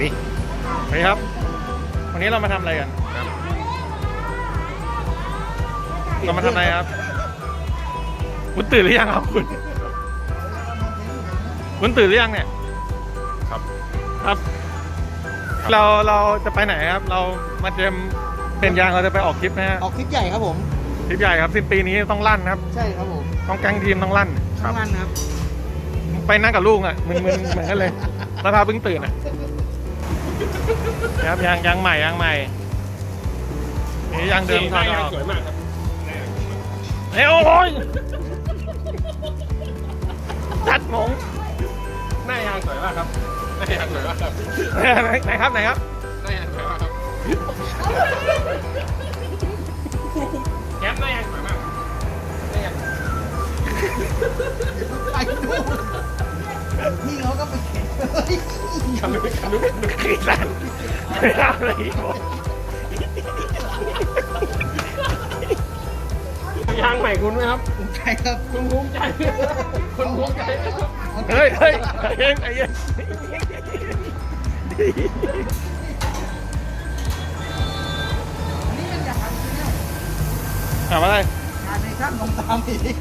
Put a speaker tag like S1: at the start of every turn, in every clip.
S1: นี่สวัสดีครับ วันนี้เรามาทำอะไรกันครับ เรามาทำอะไรครับ คุณตื่นหรือยังครับคุณ คุณตื่นหรือยังเนี่ย
S2: ครับ
S1: ครับ เราเราจะไปไหนครับ เรามาเตรียมเป็นยางเราจะไปออกทริปนะฮะ
S3: ออกทริปใหญ่ครับผม
S1: ทริปใหญ่ครับสิ้นปีนี้ต้องลั่นครับ
S3: ใช่ครับผม
S1: ต้องแก๊งทีมต้องลั่น
S3: ทั้งวันครับ
S1: ไปนั่งกับลูกอะมึนๆเหมือนกันเลยแล้วพาเพิ่งตื่นอะ ครับยางยางใหม่ยางใหม่นี่ยางเดิมถอดออก
S2: สวยมากครับ
S1: เอ้ยโอ้ยจัดหมง
S2: หน้ายางสวยมากครับหน้ายางสวยมากครับ
S1: ไหนไหนครับไหนครับ
S2: หน้ายางสวยมากครับแก๊ปหน้ายางสวยมากครับหน้ายาง คันนู้นคันนู้นคันนู้น
S1: ขีดสั้นไม่เอาอะไรบอก
S2: ยางใหม่คุณไหมครับ
S3: ใช่ครับ
S2: คุณภูมิใจคุณภูมิใจไหมครับ
S1: เฮ้ยเฮ้ยไอ้เย็นไอ้เย็น
S3: อันนี้มันอยากทำเนี่ย
S1: ถามอะไร
S3: งานในช่างลงตามอีก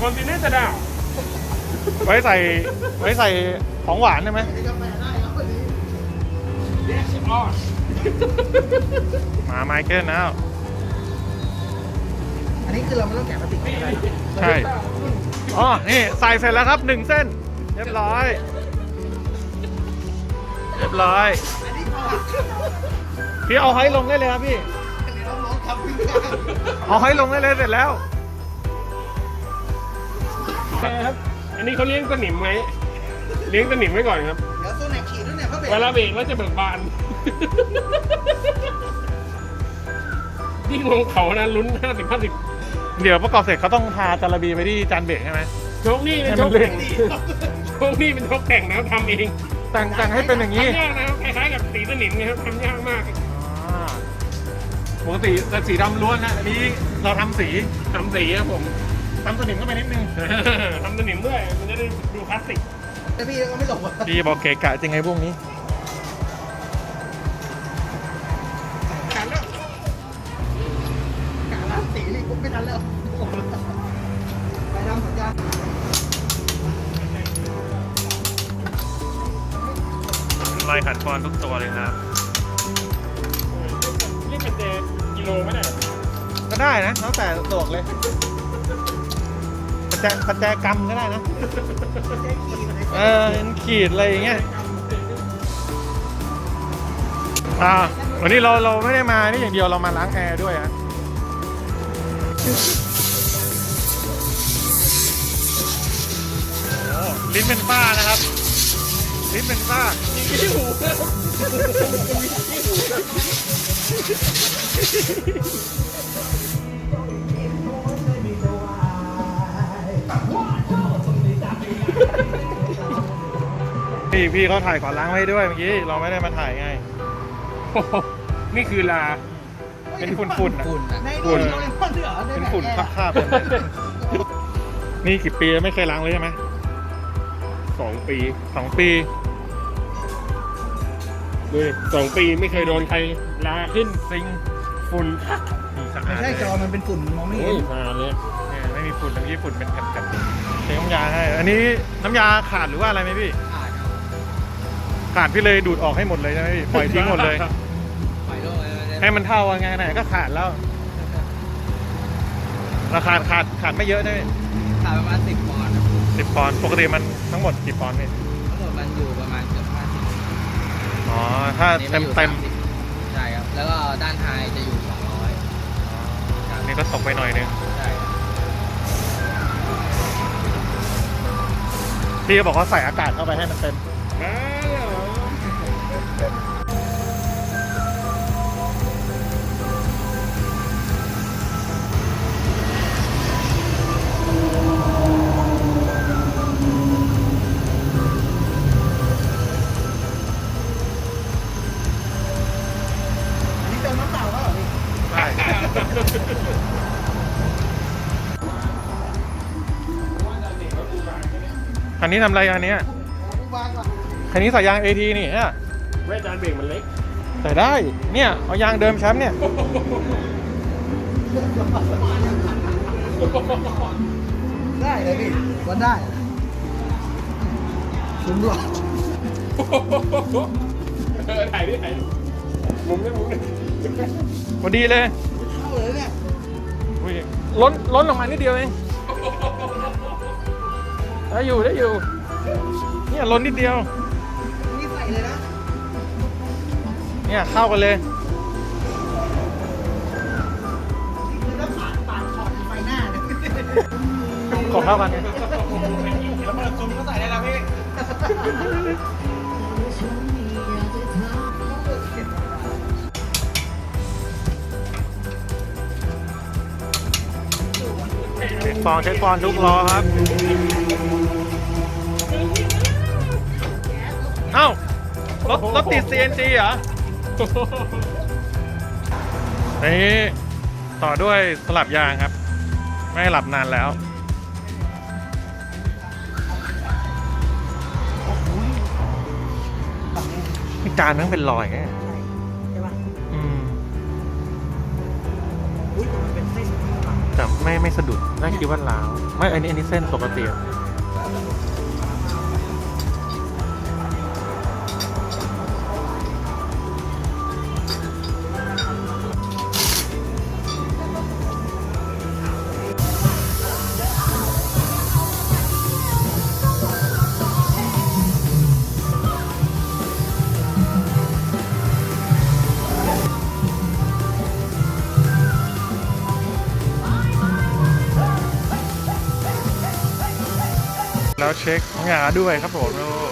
S2: คนที่นี่จะด่า
S1: ไว้ใส่ไว้ใส่ของหวานได้ไหม
S2: เรียกชิปออส
S1: หมาไมเคิลนะ
S3: อันนี้คือเราไม่ต้องแกะพลาสติกอะไรนะ
S1: ใช่ อ๋อ นี่ใส่เสร็จแล้วครับหนึ่งเส้น เรียบร้อย เรียบร้อย
S3: อันนี้พอ
S1: พี่เอาไฮลงได้เลยครับพี่
S3: อันนี้น้องๆทำขึ้นมา
S1: เอาไฮลงได้เลยเสร็จแล้ว
S2: ครับ อันนี้เขาเลี้ยงสนิมไหมเลี้ยงสนิมไว้ก่อนครับ
S3: เดี๋ยวโซนไหนขีดด้วยเนี่ยเพราะเบรก
S2: เวลาเบรกแล้วจะเบิกบาน ยิ่งลงเขานะลุ้นห้าสิบห้าสิบ
S1: เดี๋ยวประกอบเสร็จเขาต้องทาจาระบีไปที่จานเบรกใช่ไหม
S2: โชคนี่เป็น
S1: ให้
S2: โช
S1: มัน
S2: ค
S1: เลื่
S2: แข่
S1: อน
S2: งโชคนี่เป็นโชคแข่งนะครับทำเอง
S1: แต่งแต่งให้เป็นอย่างนี้
S2: ทำยากนะครับคล้ายๆกับสีสนิมนะครับทำยากมาก
S1: อ่าปกติแต่สีดำล้วนนะอันนี้เราทำสี
S2: ทำสีครับผม
S1: ทำสนิมเข้าไปนิดนึง
S2: ทำสนิมด้วยมันจะได้ดูคลาสสิก
S3: แต่พี่ก็ไม่หลบอะ
S1: พี่บอกเกะกะจริงไงพวกนี้
S2: ล้ว
S3: ไปทำสัญญา
S1: ลายขัดฟอนทุกตัวเลยครับ
S2: เรียกเป็นเจกิโลไม่ได้
S1: ก็ได้นะแล้วแต่สะดวกเลยประแจประแจกรรมก็ได้นะ เออเป็นขีดอะไรอย่างเงี้ย อ่าวันนี้เราเราไม่ได้มานี่อย่างเดียวเรามาล้างแอร์ด้วยอะโอ้ ลิ้นเป็นฝ้านะครับลิ้นเป็นฝ้า
S2: ที่หู
S1: พี่พี่เขาถ่ายก่อนล้างไว้ด้วยเมื่อกี้ เราไม่ได้มาถ่ายไง
S2: นี่คือลา
S1: เป็นฝุ่นๆนะ
S3: ฝุ่นใน
S1: ฝุ่
S3: นี่
S1: น
S3: โดเรมอนด้วยเหรอใน
S1: เป็น
S3: แบบ
S1: ฝุ่น
S3: แอร์
S1: คราบๆเลยนี่กี่ปีแล้วไม่เคยล้างเลยใช่ไหม
S2: สองปี
S1: สองปี
S2: ดูดิสองปีไม่เคยโดนใครลาขึ้น
S1: ซิง
S2: ฝุ่น
S1: สะอา
S3: ไม่
S1: ด
S3: ใช่จอมันเป็นฝุ่นมองไม่
S2: โอ้
S3: เห็
S2: ย
S3: น
S2: มาเลย
S1: เนี่ยไม่มีฝุ่นตรงนี้ฝุ่นเป็นกันๆเทน้ำยาให้ อันนี้น้ำยาขาดหรือว่าอะไรไหมพี่
S3: ขาดครับ
S1: ขาดพี่เลยดูดออกให้หมดเลยใช่ไหมพี่ปล่อยทิ้งหมดเลย ให้มันเท่ากันไงไหนก็ขาดแล้ว ราคาขาดขาดไม่เยอะนะพี่
S3: ขาดประมาณสิบปอนด์ครับ
S1: สิบปอนด์ปกติมันทั้งหมดกี่ปอนด์พี่
S3: ทั้งหมดมันอยู่ประมาณเกือบห้าสิบ
S1: อ๋อ ถ้าเต็มเต็ม
S3: ใช่ครับ แล้วก็ด้านไฮจะอยู่สองร้อย
S1: อันนี้ก็ตกไปหน่อยนึง
S3: ใช่ครับ
S1: พี่ก็บอกว่าใส่อากาศเข้าไปให้มันเต็ม
S3: นนี้
S1: ทำอะไรอันเนี้ย
S3: วางก่อน
S1: คันนี้ใส่ยาง AT นี่ฮะ
S2: ไม่อาจารย์เบรกมันเล็ก
S1: ใส่ได้ เนี่ยเอายางเดิมแชมป์เนี่ย
S3: ได้เลยพี่วัดได้คุ้มหรอ
S2: เออถ่ายดิถ่ายดิมุมนี้มุมนี้
S1: พอดีเลย
S3: เข้าเลยเนี่ย
S1: อุ้ยล้นล้นลงมานิดเดียวเอง ได้อยู่ได้อยู่ เนี่ยล้นนิดเดียว
S3: นี่ใส่เลยนะ
S1: เนี่ยเข้ากันเลย
S3: นี่คือถ้าผ่านปาดขอดไฟหน้าเนี่ย
S1: ขอเข้ากันไง
S3: แล้วมันซุ่มก็ใส่ได้แล้วพี่
S1: เช็คฟองเช็คฟองทุกล้อครับ อ้ารถรถติด CNG เหรอนี่ต่อด้วยสลับยางครับ ไม่ให้หลับนานแล้วนี่จานมันเป็นรอยไง
S3: ใช่ป่ะ
S1: อืม
S3: อุ้ยแต่มันเป็นเส้นข้างหลัง
S1: แต่ไม่ไม่สะดุดน่าคิดว่าล้าว ไม่อันนี้อันนี้เส้นปกติ แล้วเช็คหงาด้วยครับผมโอ้